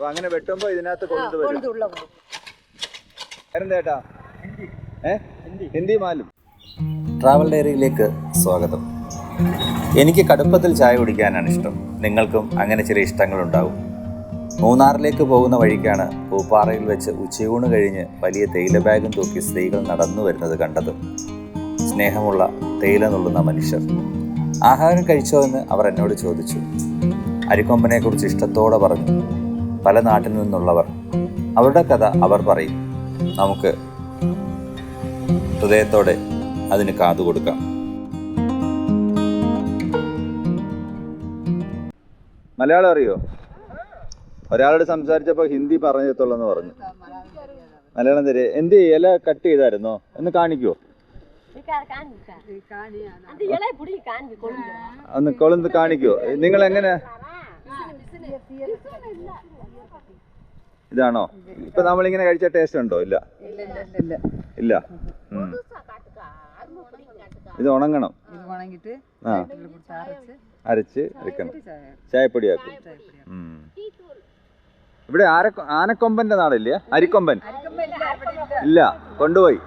അപ്പൊ അങ്ങനെ വെട്ടുമ്പോ ഇതിനകത്ത് കൊണ്ടുവരും ചേട്ടാ? ഹിന്ദി മാലും. ട്രാവൽ ഡയറിയിലേക്ക് സ്വാഗതം. എനിക്ക് കടുപ്പത്തിൽ ചായ കുടിക്കാനാണ് ഇഷ്ടം. നിങ്ങൾക്കും അങ്ങനെ ചില ഇഷ്ടങ്ങളുണ്ടാവും. മൂന്നാറിലേക്ക് പോകുന്ന വഴിക്കാണ് പൂപ്പാറയിൽ വെച്ച് ഉച്ചയൂണ് കഴിഞ്ഞ് വലിയ തേയില ബാഗും തൂക്കി സ്ത്രീകൾ നടന്നു വരുന്നത് കണ്ടത്. സ്നേഹമുള്ള തേയില നുള്ളുന്ന മനുഷ്യർ. ആഹാരം കഴിച്ചോ എന്ന് അവർ എന്നോട് ചോദിച്ചു. അരിക്കൊമ്പനെക്കുറിച്ച് ഇഷ്ടത്തോടെ പറഞ്ഞു. പല നാട്ടിൽ നിന്നുള്ളവർ അവരുടെ കഥ അവർ പറയും. നമുക്ക് ഹൃദയത്തോടെ അതിന് കാതു കൊടുക്കാം. മലയാളം അറിയോ? ഒരാളോട് സംസാരിച്ചപ്പോ ഹിന്ദി പറഞ്ഞെത്തുള്ളെന്ന് പറഞ്ഞു. മലയാളം തരെ. എന്ത് ഇല കട്ട് ചെയ്തായിരുന്നോ? ഒന്ന് കാണിക്കുവോ ഒന്ന് കൊളുന്ന് കാണിക്കുവോ നിങ്ങൾ എങ്ങനെ ഇതാണോ? ഇപ്പൊ നമ്മളിങ്ങനെ കഴിച്ച ടേസ്റ്റ് ഉണ്ടോ? ഇല്ല. ഇല്ല. ഇത് ഉണങ്ങണം. ആ. അരച്ച് എടുക്കണം ചായ ചായപ്പൊടിയാക്കും. ഇവിടെ ആര ആനക്കൊമ്പന്റെ നാടല്ലേ? അരിക്കൊമ്പൻ. ഇല്ല. കൊണ്ടുപോയി.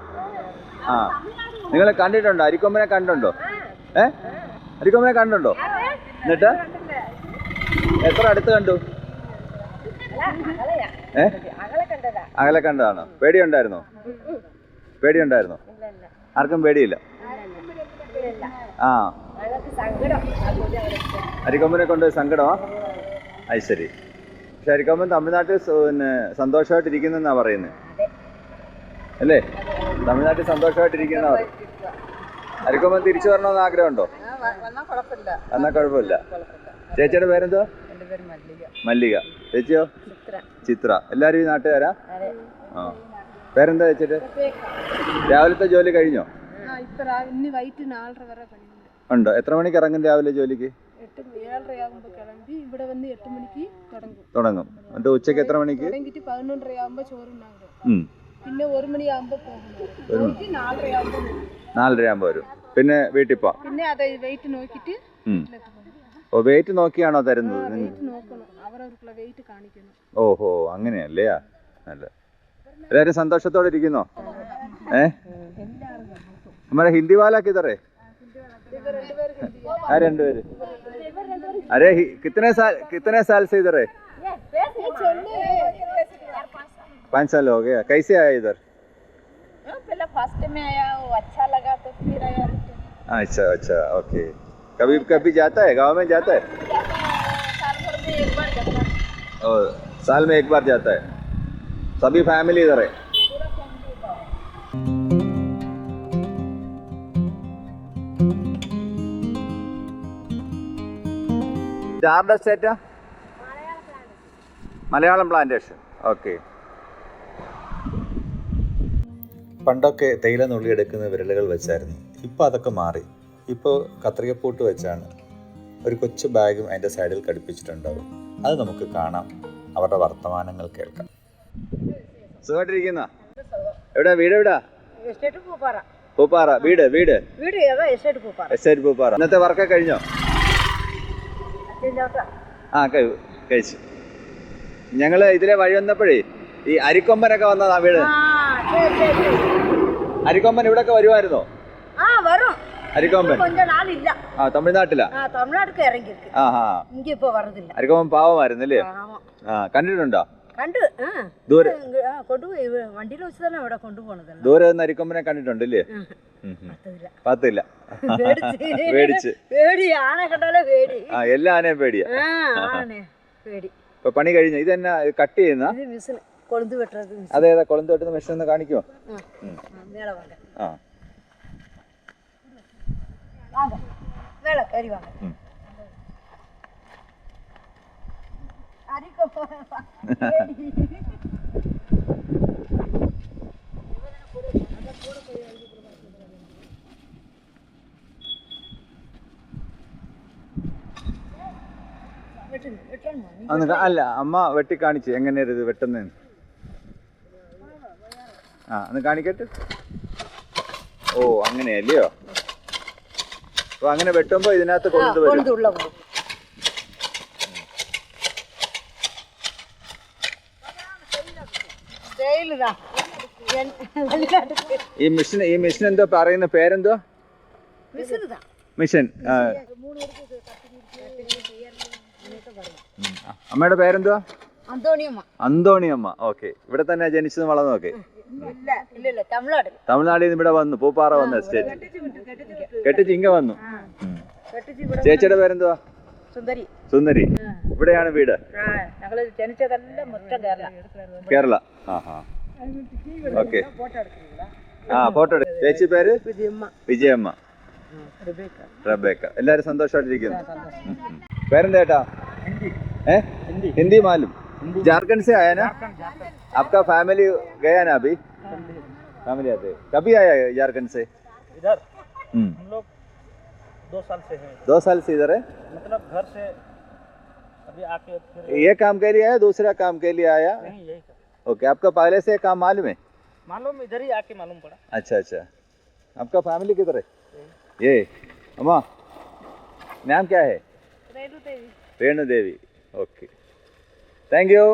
ആ. നിങ്ങൾ കണ്ടിട്ടുണ്ടോ? അരിക്കൊമ്പനെ കണ്ടുണ്ടോ ഏ? അരിക്കൊമ്പനെ കണ്ടുണ്ടോ എന്നിട്ട്? എത്ര അടുത്ത് കണ്ടു? ഏ? അകലെ കണ്ടതാണോ? പേടിയുണ്ടായിരുന്നോ? പേടിയുണ്ടായിരുന്നോ? ആർക്കും പേടിയില്ല? ആ. അരിക്കൊമ്പനെ കൊണ്ട് സങ്കടമാ? അത് ശരി. പക്ഷെ അരിക്കൊമ്പൻ തമിഴ്നാട്ടിൽ പിന്നെ സന്തോഷമായിട്ടിരിക്കുന്നെന്നാ പറയുന്നത് അല്ലേ? തമിഴ്നാട്ടിൽ സന്തോഷമായിട്ടിരിക്കുന്ന അരിക്കൊമ്പൻ തിരിച്ചു വരണമെന്ന് ആഗ്രഹമുണ്ടോ? എന്നാ കുഴപ്പമില്ല. ചേച്ചിയുടെ പേരെന്തോ മല്ലിക. ചേച്ചിയോ? ചിത്ര. എല്ലാരും ഈ നാട്ടുകാരാ? ആ. പേരെന്താ ചേച്ചിട്ട് രാവിലത്തെ ജോലി കഴിഞ്ഞോ? ഉണ്ടോ? എത്ര മണിക്ക് ഇറങ്ങും രാവിലെ ജോലിക്ക്? തുടങ്ങും. ഉച്ചയ്ക്ക് എത്ര മണിക്ക്? പിന്നെ വരും. പിന്നെ വീട്ടിൽ പോവാം. പിന്നെ വെയിറ്റ് നോക്കിട്ട് ഓ വെയിറ്റ് നോക്കിയാണോ തരുന്നത് നിങ്ങൾ വെയിറ്റ് നോക്കണം അവരവർക്കുള്ള വെയിറ്റ് കാണിക്കണം ഓഹോ അങ്ങനെയല്ലേ നല്ല എല്ലാവരും സന്തോഷത്തോടെ ഇരിക്കുന്നോ ഏ हमारा हिंदी वाला किधर है हाँ രണ്ടുപേര് अरे हि- कितने साल कितने साल से इधर है पाँच साल हो गया कैसे आया इधर पहले फर्स्ट में आया वो अच्छा लगा तो फिर आया अच्छा अच्छा ओके कभी कभी जाता है गांव में जाता है साल भर में एक बार जाता है। और साल में एक बार जाता है सभी फैमिली इधर है ഇത് ആരുടെ സ്റ്റേറ്റാ മലയാളം പ്ലാന്റേഷൻ ഓക്കെ പണ്ടൊക്കെ തേയില നുള്ളിയെടുക്കുന്ന വിരലുകൾ വെച്ചായിരുന്നു ഇപ്പോൾ അതൊക്കെ മാറി ഇപ്പോൾ കത്രികപ്പൂട്ട് വെച്ചാണ് ഒരു കൊച്ചു ബാഗും അതിന്റെ സൈഡിൽ ഘടിപ്പിച്ചിട്ടുണ്ടാവും. അത് നമുക്ക് കാണാം. അവരുടെ വർത്തമാനങ്ങൾ കേൾക്കാം. സുഖമായിട്ടിരിക്കുന്ന? എവിടെ? വീട് എവിടാ? പൂപ്പാറ. വീട് വീട്. എസ്റ്റേറ്റ് പൂപ്പാറ. ഇന്നത്തെ വർക്കൊക്കെ കഴിഞ്ഞോ? ആ കഴി- കഴിച്ചു. ഞങ്ങൾ ഇതിലെ വഴി വന്നപ്പോഴേ ഈ അരിക്കൊമ്പനൊക്കെ വന്നതാ വീട്. അരിക്കൊമ്പൻ ഇവിടൊക്കെ വരുമായിരുന്നോ അരിക്കോമ്പൻ. கொஞ்ச நாள் இல்ல ആ தமிழ்நாட்டுல இருக்கு അല്ലേ ആ കണ്ടിട്ടുണ്ടോ? കണ്ട് ആ. തന്നെ അരിക്കൊമ്പനെ കണ്ടിട്ടുണ്ട് അല്ലേ പത്തില്ല പേടിച്ച്. കണ്ടാലേ ആ എല്ലാ ആനയും പേടിയാ. പേടി. ഇപ്പൊ പണി കഴിഞ്ഞ? ഇത് തന്നെ കട്ട് ചെയ്യുന്ന? കൊളുന്ത് വെട്ടുന്നത് അതേതാ വെട്ടുന്ന മെഷീൻ ഒന്ന് കാണിക്കുമോ ആ. வாங்க மேலே கறி வாங்க ம். அரிக்க അന്ന് കാ- അല്ല അമ്മ വെട്ടി കാണിച്ച് എങ്ങനെയാ ഇത് വെട്ടുന്നതെന്ന് ആ ഒന്ന് കാണിക്കട്ടെ ഓ അങ്ങനെയല്ലയോ അപ്പൊ അങ്ങനെ വെട്ടുമ്പോ ഇതിനകത്ത് കൊണ്ടുവരും ഈ മിഷിന് ഈ മിഷൻ എന്തോ പറയുന്ന പേരെന്തോ? മിഷൻ അമ്മയുടെ പേരെന്തോ? അന്തോണിയമ്മ. ഓക്കെ ഇവിടെ തന്നെ ജനിച്ചതും വളർന്നതൊക്കെ ഇല്ല ഇല്ല തമിഴ്നാട് തമിഴ്നാട്ടിൽ. നിന്ന് ഇവിടെ വന്നു പൂപ്പാറ വന്ന സ്റ്റേറ്റ് കെട്ടിച്ച് ഇങ്ങ വന്നു. ചേച്ചിയുടെ പേരെന്തുവാ സുന്ദരി സുന്ദരി ഇവിടെയാണ് വീട് ഞങ്ങൾ ജനിച്ചതെല്ലാം മൊത്തം കേരള കേരള ആ ഹാ ഓക്കെ ആ ഫോട്ടോ എടു ചേച്ചി പേര് വിജയമ്മ റബേക്ക എല്ലാരും സന്തോഷമായിട്ടിരിക്കുന്നു ഉം, ഉം. പേരെന്താ ഏട്ടാ ഏ हिंदी मालूम झारखंड से आया ना आपका फैमिली गया ना अभी फैमिली आते कभी आया है झारखंड से इधर हम्म, हम लोग दो साल से हैं दो साल से इधर है मतलब घर से अभी आके फिर ये काम के लिए आया दूसरा काम के लिए आया नहीं यही कर ओके आपका पहले से काम मालूम है मालूम इधर ही आके मालूम पड़ा अच्छा अच्छा आपका फैमिली किधर है ये अम्मा नाम क्या है Renu Devi okay thank you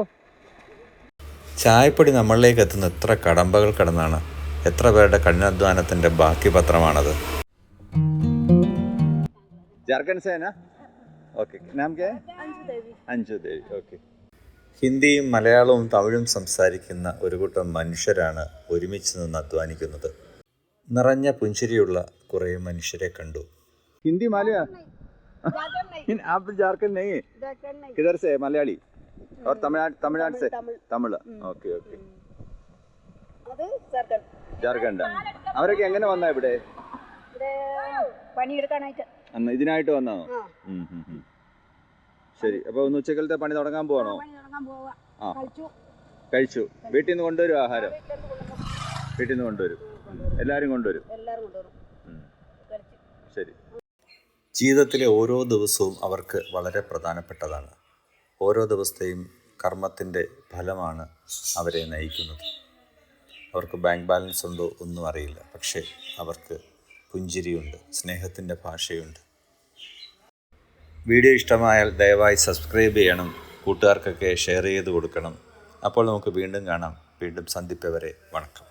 ചായപ്പൊടി നമ്മളിലേക്ക് എത്തുന്ന എത്ര കടമ്പകൾ കടന്നാണ് എത്ര പേരുടെ കഠിനാധ്വാനത്തിൻ്റെ ബാക്കി പത്രമാണത് झारखंड से है ना ओके नाम क्या है अंजू देवी ओके ഹിന്ദിയും മലയാളവും തമിഴും സംസാരിക്കുന്ന ഒരു കൂട്ടം മനുഷ്യരാണ് ഒരുമിച്ച് നിന്ന് അധ്വാനിക്കുന്നത് നിറഞ്ഞ പുഞ്ചിരിയുള്ള കുറേ മനുഷ്യരെ കണ്ടു हिंदी मालूम है इन- आप झारखंड नहीं है किधर से है मलयाली और तमिलनाडु तमिलनाडु से തമിഴ് ഓക്കെ ഓക്കെ അത് സർക്കാർ ജാർഖണ്ഡ് അവരൊക്കെ എങ്ങനെ വന്നാ ഇവിടെ ഇവിടെ പണിയെടുക്കാനായിട്ട് അന്ന് ഇതിനായിട്ട് വന്നാണോ ഉം, ഉം, ഉം. ശരി. അപ്പൊ ഒന്ന് ഉച്ചക്കലത്തെ പണി തുടങ്ങാൻ പോവാണോ പണി തുടങ്ങാൻ പോവാ. ആ. കഴിച്ചു. കഴിച്ചു. വീട്ടിൽ നിന്ന് കൊണ്ടുവരും ആഹാരം? വീട്ടിൽ നിന്ന് കൊണ്ടുവരും. എല്ലാരും കൊണ്ടുവരും. ശരി. ജീവിതത്തിലെ ഓരോ ദിവസവും അവർക്ക് വളരെ പ്രധാനപ്പെട്ടതാണ്. ഓരോ ദിവസത്തെയും കർമ്മത്തിന്റെ ഫലമാണ് അവരെ നയിക്കുന്നത്. അവർക്ക് ബാങ്ക് ബാലൻസ് ഉണ്ടോ ഒന്നും അറിയില്ല. പക്ഷേ അവർക്ക് പുഞ്ചിരിയുണ്ട് സ്നേഹത്തിന്റെ ഭാഷയുണ്ട്. വീഡിയോ ഇഷ്ടമായാൽ ദയവായി സബ്സ്ക്രൈബ് ചെയ്യണം കൂട്ടുകാർക്കൊക്കെ ഷെയർ ചെയ്ത് കൊടുക്കണം. അപ്പോൾ നമുക്ക് വീണ്ടും കാണാം. വീണ്ടും സന്ധിപ്പവരെ. വണക്കം.